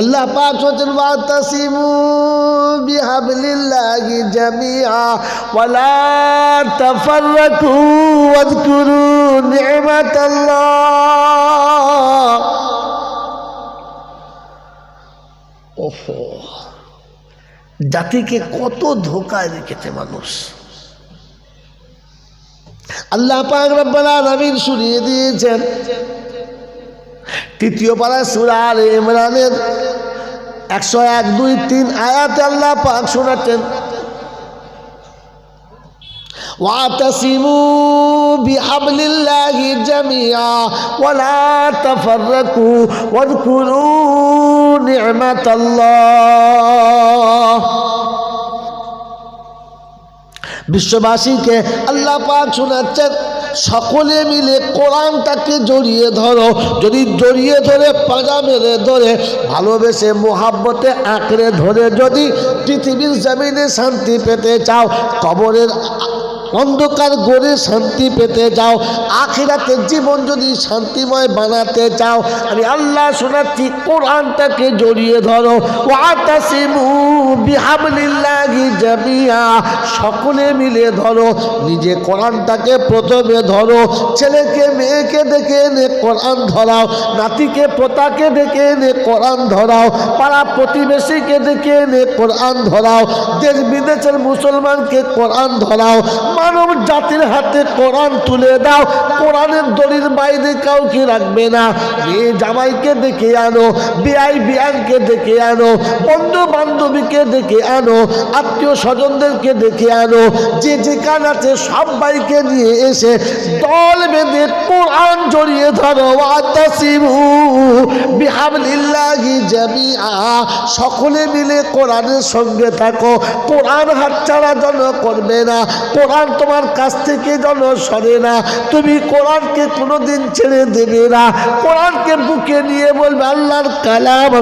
আল্লাহ পাক বলছেন ওয়াতাসিমু বিহাবলিল্লাহি জামিআ ওয়ালা তাফাররাকু ওয়াযকুরু নি'মাতাল্লাহ। ওহো, জাতিকে কত ধোকায় রেখেছে মানুষ। আল্লাহ পাক রব্বুল আলামিন শুনিয়ে দিয়েছেন, তৃতীয় পাড়া সুরা আল ইমরানের একশো এক দুই তিন আয়াতে আল্লাহ পাক শোনাচ্ছেন واعتصموا بحبل الله جميعا ولا تفرقوا واذكروا نعمة الله বিশ্ববাসীকে আল্লাহ পাক শোনাচ্ছেন সকলে মিলে কোরআনটাকে জড়িয়ে ধরো। যদি জড়িয়ে ধরে পাজা মেরে ধরে, ভালোবেসে মোহাব্বতে আঁকড়ে ধরে যদি পৃথিবীর জমিনে শান্তি পেতে চাও, কবরের অন্ধকার গড়ে শান্তি পেতে চাও আখিরাতের জীবন যদি শান্তিময় বানাতে চাও, আমি আল্লাহ শোনাচ্ছি, কোরআনটাকে জড়িয়ে ধরো। জামিয়া। সকলে মিলে ধরো, নিজে কোরআনটাকে প্রথমে ধরো। ছেলেকে, মেয়েকে ডেকে এনে কোরআন ধরাও, নাতিকে, পোতাকে ডেকে এনে কোরআন ধরাও, পাড়া প্রতিবেশীকে ডেকে এনে কোরআন ধরাও দেশ বিদেশের মুসলমানকে কোরআন ধরাও মানব জাতির হাতে কোরআন তুলে দাও। কোরআনের দড়ির বাইরে কাউকে রাখবে না। মেয়ে জামাইকে ডেকে আনো বিআই বিয়ানকে ডেকে আনো বন্ধু বান্ধবীকে ডেকে আনো আত্মীয় স্বজনদেরকে ডেকে আনো, যে যেখান আছে সবাইকে নিয়ে এসে দল বেঁধে কোরআন জড়িয়ে ধরো। সকলে মিলে কোরআনের সঙ্গে থাকো। কোরআন হাতছাড়া যেন করবে না। কোরআন তোমার কাছ থেকে যেন সরে না। তুমি কোরআনকে কোনোদিন ছেড়ে দেবে না। কোরআনকে বুকে নিয়ে বলবে, আল্লাহর কালাম,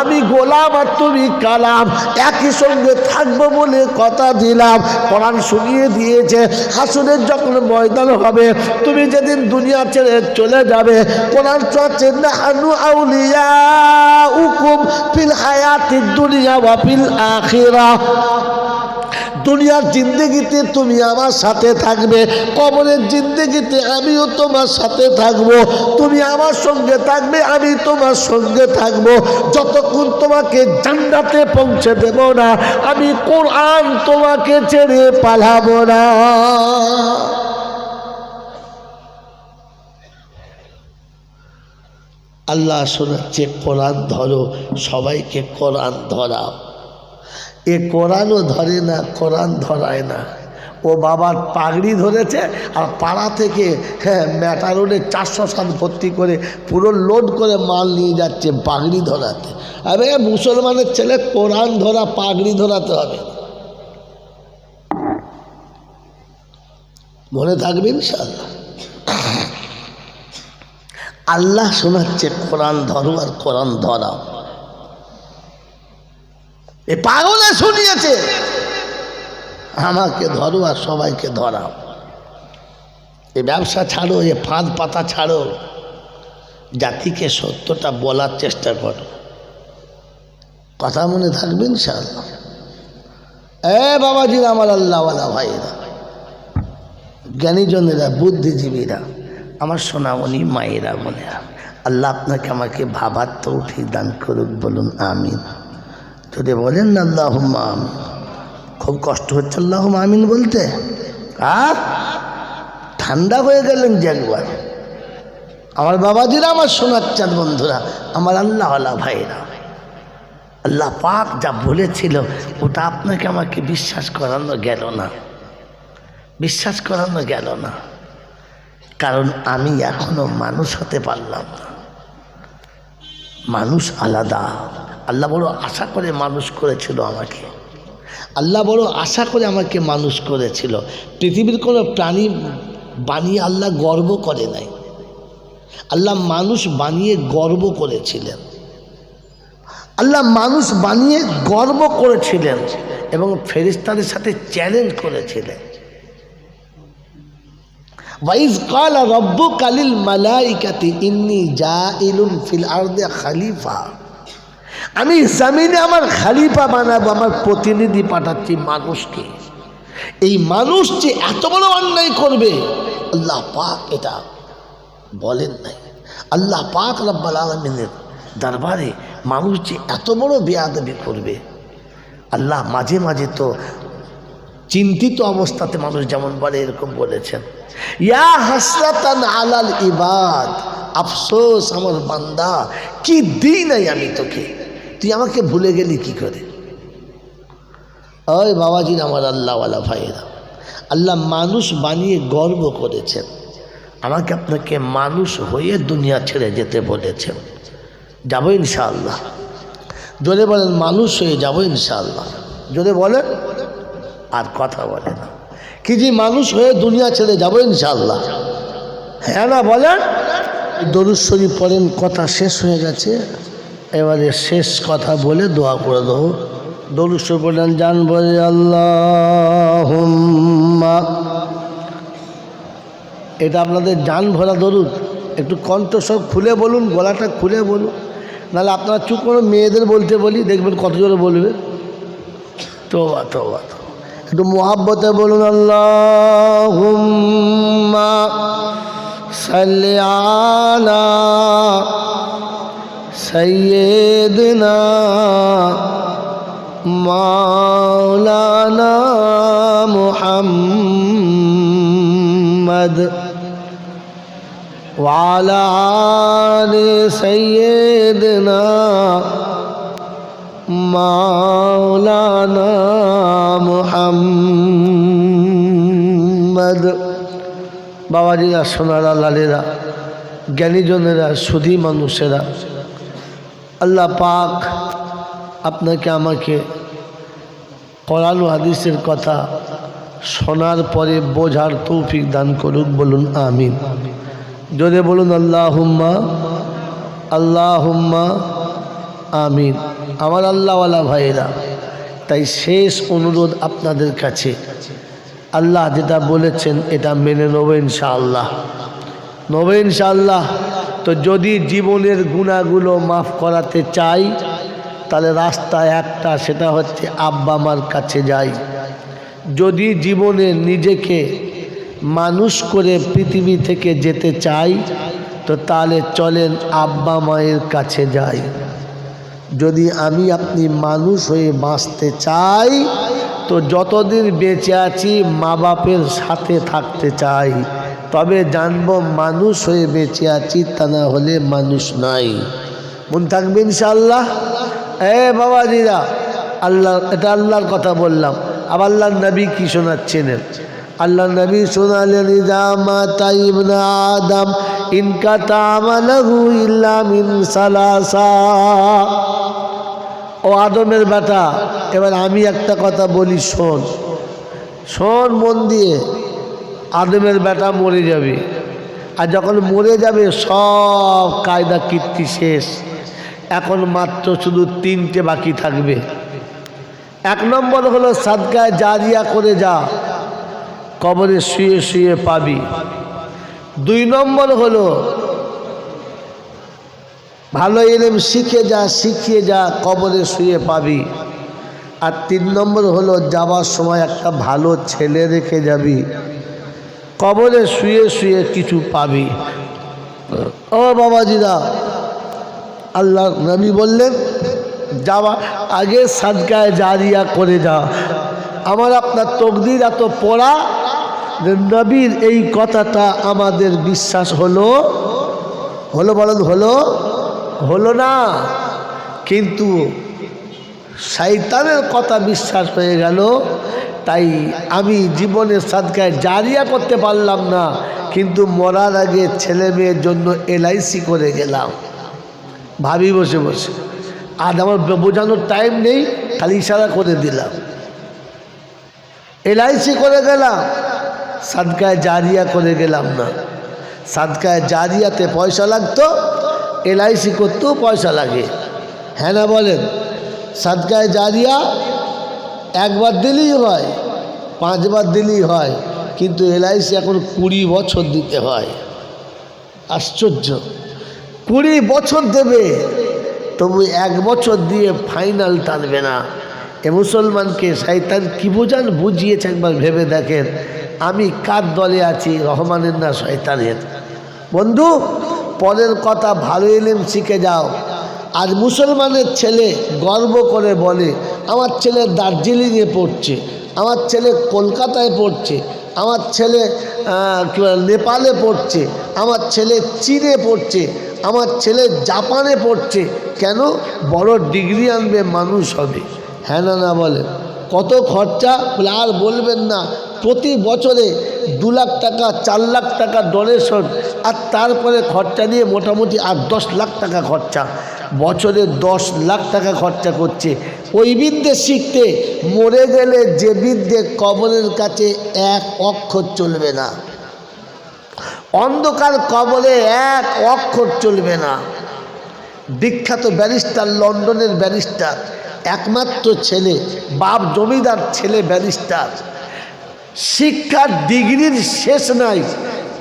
আমি গোলাম আর তুমি কালাম। একই সঙ্গে থাকব বলে কথা দিলাম। কোরআন শুনিয়ে দিয়েছে হাসুনের যখন ময়দান হবে, তুমি যেদিন দুনিয়া ছেড়ে চলে যাবে, কোরআন চলছে না হানু আউলিয়া উকুম ফিল হায়াতি দুনিয়া বা ফিল আখিরা। দুনিয়ার জিন্দগিতে তুমি আমার সাথে থাকবে, কবরের জিন্দগিতে আমিও তোমার সাথে থাকব। তুমি আমার সঙ্গে থাকবে, আমি তোমার সঙ্গে থাকব। যতক্ষণ তোমাকে জান্নাতে পৌঁছে দেব না, আমি কোরআন তোমাকে ছেড়ে পালাবো না। আল্লাহ শোনাচ্ছে, কোরআন ধরো, সবাইকে কোরআন ধরাও। এ কোরআনও ধরে না, কোরআন ধরায় না। ও বাবার পাগড়ি ধরেছে আর পাড়া থেকে হ্যাঁ ম্যাটারোডে চারশো সাত ভর্তি করে পুরো লোড করে মাল নিয়ে যাচ্ছে পাগড়ি ধরাতে। আরে মুসলমানের ছেলে কোরআন ধরা, পাগড়ি ধরাতে হবে। মনে থাকবে ইনশাল্লাহ আল্লাহ শোনাচ্ছে কোরআন ধরো আর কোরআন ধরাও। এ পাগলে শুনিয়েছে। আমাকে ধরো আর সবাইকে ধরাও। এ ব্যবসা ছাড়ো, এ ফাঁদ পাতা ছাড়ো। জাতিকে সত্যটা বলার চেষ্টা করো। কথা মনে থাকবেন ইনশাআল্লাহ। এ বাবাজিরা, আমার আল্লাহওয়ালা ভাইরা জ্ঞানীজনেরা, বুদ্ধিজীবীরা, আমার সোনামণি মায়েরা বোনেরা, আল্লাহ আপনাকে আমাকে ভাবার তৌফিক দান করুক বলুন, আমিন। যদি বলেন না আল্লাহ আমিন। খুব কষ্ট হচ্ছে আল্লাহ আমিন বলতে। আর ঠান্ডা হয়ে গেলেন যে একবার। আমার বাবাজিরা আমার সোনার চাঁদ বন্ধুরা। আমার আল্লাহওয়ালা ভাইরা আল্লাহ পাক যা বলেছিল, ওটা আপনাকে আমাকে বিশ্বাস করানো গেল না। বিশ্বাস করানো গেল না। কারণ আমি এখনও মানুষ হতে পারলাম না। মানুষ আলাদা। আল্লাহ বড় আশা করে মানুষ করেছিল আমাকে। আল্লাহ বড় আশা করে আমাকে মানুষ করেছিল। পৃথিবীর কোনো প্রাণী বানিয়ে আল্লাহ গর্ব করে নাই। আল্লাহ মানুষ বানিয়ে গর্ব করেছিলেন। আল্লাহ মানুষ বানিয়ে গর্ব করেছিলেন এবং ফেরিস্তাদের সাথে চ্যালেঞ্জ করেছিলেন। ওয়াইজ কালা রব্বু কালিল মালাইকাতি ইন্নি জা ইলুন ফিল আর্দে খালিফা। আমি জামিনে আমার খালিফা বানাবো, আমার প্রতিনিধি পাঠাচ্ছি মানুষকে। এই মানুষ যে এত বড় অন্যায় করবে, আল্লাহ পাক এটা বলেন নাই। আল্লাহ পাক রব্বাল আলমিনের দরবারে মানুষ যে এত বড় বেয়াদবি করবে, আল্লাহ মাঝে মাঝে তো চিন্তিত অবস্থাতে মানুষ যেমন বলে, এরকম বলেছেন। ইয়া হাসরাতান আলাল ইবাদ, আফসোস আমার বান্দা, কি দিই নাই আমি তোকে? তুই আমাকে ভুলে গেলি কি করে? ওই বাবাজির আমার আল্লাহওয়ালা ভাইয়েরা, আল্লাহ মানুষ বানিয়ে গর্ব করেছেন। আমাকে আপনাকে মানুষ হয়ে দুনিয়া ছেড়ে যেতে বলেছেন। যাব ইনশাআল্লাহ। জোরে বলেন, মানুষ হয়ে যাব ইনশাআল্লাহ। জোরে বলেন। আর কথা বলে না। কি যে মানুষ হয়ে দুনিয়া ছেড়ে যাব ইনশাআল্লাহ। হ্যাঁ না বলেন? দরুদ শরীফ পড়েন, কথা শেষ হয়ে গেছে। এবারে শেষ কথা বলে দোয়া করে দেবো। দরুদ শরীফ পড়লেন জান বলে আল্লাহ এটা আপনাদের জান ভরা দরুদ। একটু কণ্ঠ সব খুলে বলুন, গলাটা খুলে বলুন। নাহলে আপনারা চুপ করে মেয়েদের বলতে বলি, দেখবেন কত জোরে বলবে। তো তো একটু মোহাব্বতে বলুন আল্লাহ সাল্লি আলা সৈয়দনা মাওলানা মুহাম্মদ وعلى آل سيدنا মাওলানা মুহাম্মদ। বাবাজিরা সোনারা, লালেরা, জ্ঞানীজনেরা, সুধী মানুষেরা, আল্লাহ পাক আপনাকে, আমাকে কোরআন ও হাদিসের কথা শোনার পরে বোঝার তৌফিক দান করুক, বলুন আমিন। যদি বলুন আল্লাহ হুম্মা আল্লাহ হুম্মা আমিন। আমার আল্লাহওয়ালা ভাইয়েরা তাই শেষ অনুরোধ আপনাদের কাছে। আল্লাহ যেটা বলেছেন, এটা মেনে নেব ইনশাআল্লাহ। নেব ইনশাআল্লাহ। তো যদি জীবনের গুণাগুলো মাফ করাতে চাই, তাহলে রাস্তা একটা, সেটা হচ্ছে আব্বা মার কাছে যাই। যদি জীবনে নিজেকে মানুষ করে পৃথিবী থেকে যেতে চাই, তো তাহলে চলেন আব্বা মায়ের কাছে যাই। যদি আমি আপনি মানুষ হয়ে বাঁচতে চাই, তো যতদিন বেঁচে আছি, মা বাপের সাথে থাকতে চাই। তবে জানব মানুষ হয়ে বেঁচে আছি তা না হলে মানুষ নাই। মন থাকবে ইনশাআল্লাহ? এ বাবাজিরা, আল্লাহ, এটা আল্লাহর কথা বললাম। আবার আল্লাহ নবী কি শোনাচ্ছেন? আল্লাহ নবী শোনালেন ইজামা তাইবনা আদম ইনকা তামালাহু ইল্লা মিন সালাসা। ও আদমের বেটা, এবার আমি একটা কথা বলি, শোন। শোন মন দিয়ে, আদমের বেটা মরে যাবে। আর যখন মরে যাবে, সব কায়দা কীর্তি শেষ। এখন মাত্র শুধু তিনটে বাকি থাকবে। এক নম্বর হলো সাদকায় জারিয়া করে যা, কবরে শুয়ে শুয়ে পাবি। দুই নম্বর হলো, ভালো এলেম শিখে যা, শিখিয়ে যা, কবরে শুয়ে পাবি। আর তিন নম্বর হলো, যাওয়ার সময় একটা ভালো ছেলে রেখে যাবি। কবরে শুয়ে শুয়ে কিছু পাবি। ও বাবাজিরা, আল্লাহ নবী বললেন, যাওয়া, আগে সাদকায় জারিয়া করে যা। আমার আপনার তকদির এত পড়া নবীর এই কথাটা আমাদের বিশ্বাস হলো হলো বলেন, হলো হলো না। কিন্তু শৈতানের কথা বিশ্বাস হয়ে গেল, তাই আমি জীবনের সাদকায় জারিয়া করতে পারলাম না, কিন্তু মরার আগে ছেলে মেয়ের জন্য এলআইসি করে গেলাম। ভাবি বসে বসে আর আমার বোঝানোর টাইম নেই, খালি ইশারা করে দিলাম। এলআইসি করে গেলাম সাদকায় জারিয়া করে গেলাম না। সাদকায় জারিয়াতে পয়সা লাগতো, এলআইসি করতেও পয়সা লাগে। হ্যাঁ না বলেন? সাদকায় জারিয়া একবার দিলেই হয়, পাঁচবার দিলেই হয়, কিন্তু এলআইসি এখন কুড়ি বছর দিতে হয়। আশ্চর্য। কুড়ি বছর দেবে, তবু এক বছর দিয়ে ফাইনাল টানবে না। এ মুসলমানকে শয়তান কি বোঝান? বুঝিয়েছে একবার ভেবে দেখেন। আমি কার দলে আছি? রহমানের না শয়তানের? বন্ধু, পরের কথা ভালো এলেম শিখে যাও। আর মুসলমানের ছেলে গর্ব করে বলে, আমার ছেলে দার্জিলিংয়ে পড়ছে, আমার ছেলে কলকাতায় পড়ছে, আমার ছেলে নেপালে পড়ছে, আমার ছেলে চীনে পড়ছে, আমার ছেলে জাপানে পড়ছে। কেন? বড় ডিগ্রি আনবে মানুষ হবে। হ্যাঁ না বলে। কত খরচা? বলে, আর বলবেন না। প্রতি বছরে দু লাখ টাকা, চার লাখ টাকা ডোনেশন আর তারপরে খরচা নিয়ে মোটামুটি আর দশ লাখ টাকা খরচা। বছরে দশ লাখ টাকা খরচা করছে। ওই বিদ্যে শিখতে মরে গেলে যে বিদ্যে কবরের কাছে এক অক্ষর চলবে না। অন্ধকার কবলে এক অক্ষর চলবে না। বিখ্যাত ব্যারিস্টার, লন্ডনের ব্যারিস্টার। একমাত্র ছেলে, বাপ জমিদার, ছেলে ব্যারিস্টার। শিক্ষার ডিগ্রির শেষ নাই।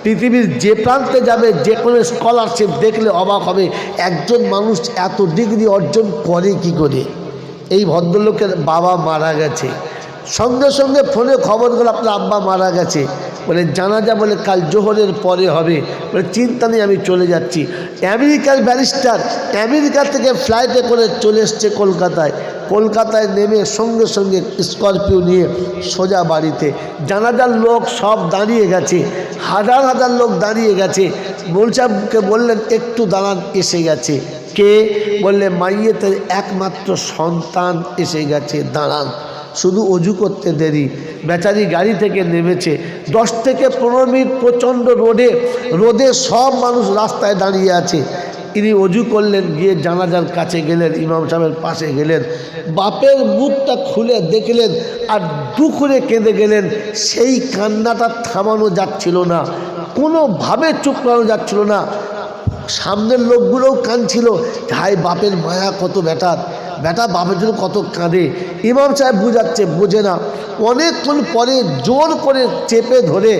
পৃথিবীর যে প্রান্তে যাবে, যে কোনো স্কলারশিপ দেখলে অবাক হবে। একজন মানুষ এত ডিগ্রি অর্জন করে কি করে? এই ভদ্রলোকের বাবা মারা গেছে। সঙ্গে সঙ্গে ফোনে খবর গেল আপনার আব্বা মারা গেছে। বলে, জানাজা বলে, কাল জোহরের পরে হবে। বলে, চিন্তা নেই, আমি চলে যাচ্ছি। আমেরিকার ব্যারিস্টার আমেরিকা থেকে ফ্লাইটে করে চলে এসছে কলকাতায়। কলকাতায় নেমে সঙ্গে সঙ্গে স্করপিও নিয়ে সোজা বাড়িতে। জানাজার লোক সব দাঁড়িয়ে গেছে। হাজার হাজার লোক দাঁড়িয়ে গেছে। মৌলসাবকে বললেন, একটু দাঁড়ান, এসে গেছে। কে? বললে, মাইয়েতের একমাত্র সন্তান এসে গেছে, দাঁড়ান। শুধু অজু করতে দেরি। বেচারি গাড়ি থেকে নেমেছে। দশ থেকে পনেরো মিনিট প্রচণ্ড রোদে রোদে সব মানুষ রাস্তায় দাঁড়িয়ে আছে। ইনি অজু করলেন, গিয়ে জানাজার কাছে গেলেন, ইমাম সাহেবের পাশে গেলেন। বাপের মুখটা খুলে দেখলেন আর দুখুরে কেঁদে গেলেন। সেই কান্নাটা থামানো যাচ্ছিল না। কোনোভাবে চুপ করানো যাচ্ছিল না। সামনের লোকগুলোও কাঁদছিল। হাই বাপের মায়া কত বেটার বেটা বাপের জন্য কত কাঁদে। ইমাম সাহেব বুঝাচ্ছে, বোঝে না। অনেকক্ষণ পরে জোর করে চেপে ধরে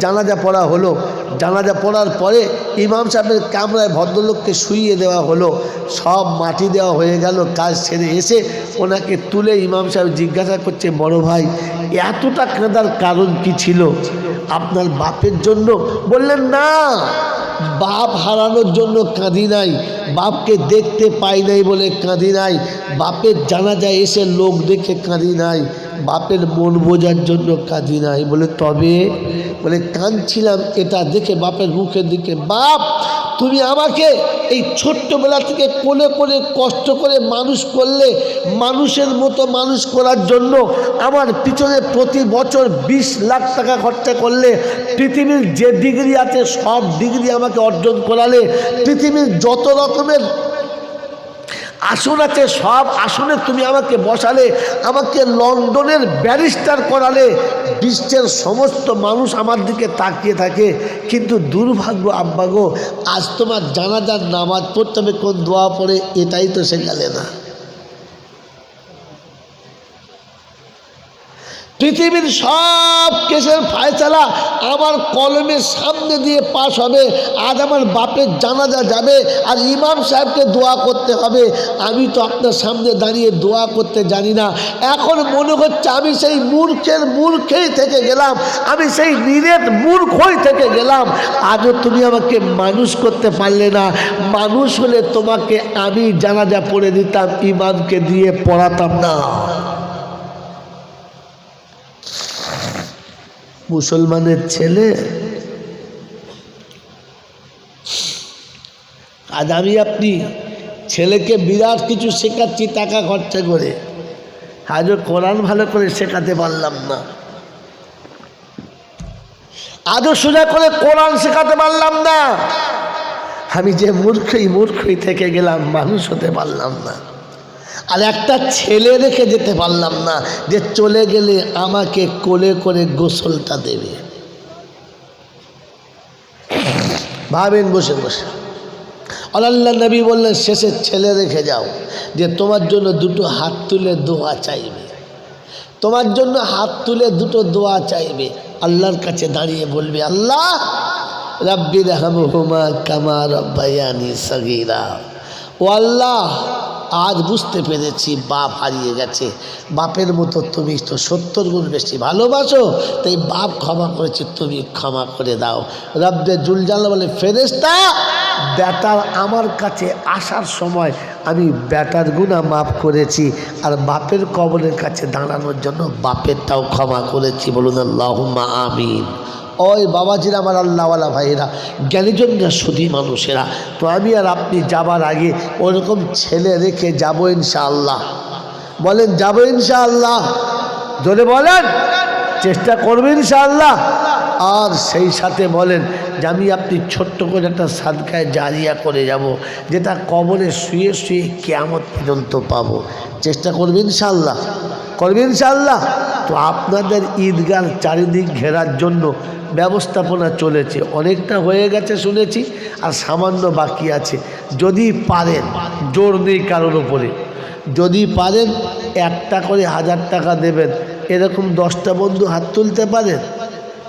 জানাজা পড়া হলো। জানাজা পড়ার পরে ইমাম সাহেবের কামরায় ভদ্রলোককে শুইয়ে দেওয়া হলো। সব মাটি দেওয়া হয়ে গেল, কাজ ছেড়ে এসে ওনাকে তুলে ইমাম সাহেব জিজ্ঞাসা করছে, বড় ভাই, এতটা কাঁদার কারণ কি ছিল? আপনার বাপের জন্য? বললেন, না। বাপ হারানোর জন্য কাঁদি নাই, বাপকে দেখতে পাই নাই বলে কাঁদি নাই, বাপের জানাজায় এসে লোক দেখে কাঁদি নাই, বাপের মন বোঝার জন্য কাঁদি নাই বলে তবে বলে কাঁদছিলাম এটা দেখে বাপের মুখের দিকে, বাপ তুমি আমাকে এই ছোট্টবেলা থেকে কোলে কোলে কষ্ট করে মানুষ করলে, মানুষের মতো মানুষ করার জন্য আমার পিছনে প্রতি বছর বিশ লাখ টাকা খরচা করলে, পৃথিবীর যে ডিগ্রি আছে সব ডিগ্রি আমাকে অর্জন করালে, পৃথিবীর যত রকমের আসন আছে, সব আসনে তুমি আমাকে বসালে, আমাকে লন্ডনের ব্যারিস্টার করালে বিশ্বের সমস্ত মানুষ আমার দিকে তাকিয়ে থাকে। কিন্তু দুর্ভাগ্য, আব্বাগো, আজ তোমার জানাজার নামাজ পড়তে হবে, কোন দোয়া পড়ে, এটাই তো শেখালে না। পৃথিবীর সব কেসের ফায়সালা আমার কলমের সামনে দিয়ে পাশ হবে। আজ আমার বাপের জানাজা যাবে, আর ইমাম সাহেবকে দোয়া করতে হবে। আমি তো আপনার সামনে দাঁড়িয়ে দোয়া করতে জানি না। এখন মনে হচ্ছে আমি সেই মূর্খের মূর্খেই থেকে গেলাম। আমি সেই নিরেট মূর্খই থেকে গেলাম। আজও তুমি আমাকে মানুষ করতে পারলে না। মানুষ হলে তোমাকে আমি জানাজা পড়ে দিতাম, ইমামকে দিয়ে পড়াতাম না। মুসলমানের ছেলে? আজ আমি আপনি ছেলেকে বিরাট কিছু শেখাচ্ছি টাকা খরচা করে। আজও কোরআন ভালো করে শেখাতে পারলাম না। আজও সোজা করে কোরআন শেখাতে পারলাম না। আমি যে মূর্খই মূর্খই থেকে গেলাম, মানুষ হতে পারলাম না। আর একটা ছেলে রেখে যেতে পারলাম না যে চলে গেলে আমাকে কোলে করে গোসলটা দেবে। ভাবেন বসে বসে। আল্লাহ নবী বললেন, শেষে ছেলে রেখে যাও, যে তোমার জন্য দুটো হাত তুলে দোয়া চাইবে। তোমার জন্য হাত তুলে দুটো দোয়া চাইবে। আল্লাহর কাছে দাঁড়িয়ে বলবে, আল্লাহ রাব্বির হামহুমা কামা রব্বায়ানি সগিরা। ও আল্লাহ আজ বুঝতে পেরেছি বাপ হারিয়ে গেছে। বাপের মতো তুমি তো সত্তর গুণ বেশি ভালোবাসো, তাই বাপ ক্ষমা করেছে, তুমি ক্ষমা করে দাও। রব্বে জুলজাল বলে ফেরেস্তা ব্যাটার আমার কাছে আসার সময় আমি ব্যাটার গুণা মাফ করেছি, আর বাপের কবলের কাছে দাঁড়ানোর জন্য বাপেরটাও ক্ষমা করেছি। বলুন, আল্লাহুম্মা আমিন। ওই বাবাজিরা আমার আল্লাহওয়ালা ভাইয়েরা, জ্ঞানীজনরা, সুধী মানুষেরা, তো আমি আর আপনি যাবার আগে ওরকম ছেলে রেখে যাব ইনশাআল্লাহ। বলেন, যাব ইনশাআল্লাহ। জোরে বলেন, চেষ্টা করবেন ইনশাআল্লাহ। আর সেই সাথে বলেন যে আমি আপনি ছোট্ট করে একটা সাদকায় জারিয়া করে যাব, যেটা কবরে শুয়ে শুয়ে কেয়ামত পর্যন্ত পাবো। চেষ্টা করবেন ইনশাআল্লাহ। করবেন ইনশাআল্লাহ। তো আপনাদের ঈদগার চারিদিক ঘেরার জন্য ব্যবস্থাপনা চলেছে। অনেকটা হয়ে গেছে শুনেছি, আর সামান্য বাকি আছে। যদি পারেন, জোর নেই কারোর ওপরে যদি পারেন, একটা করে হাজার টাকা দেবেন। এরকম দশটা বন্ধু হাত তুলতে পারেন?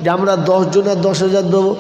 যে আমরা দশজনের দশ হাজার দেবো।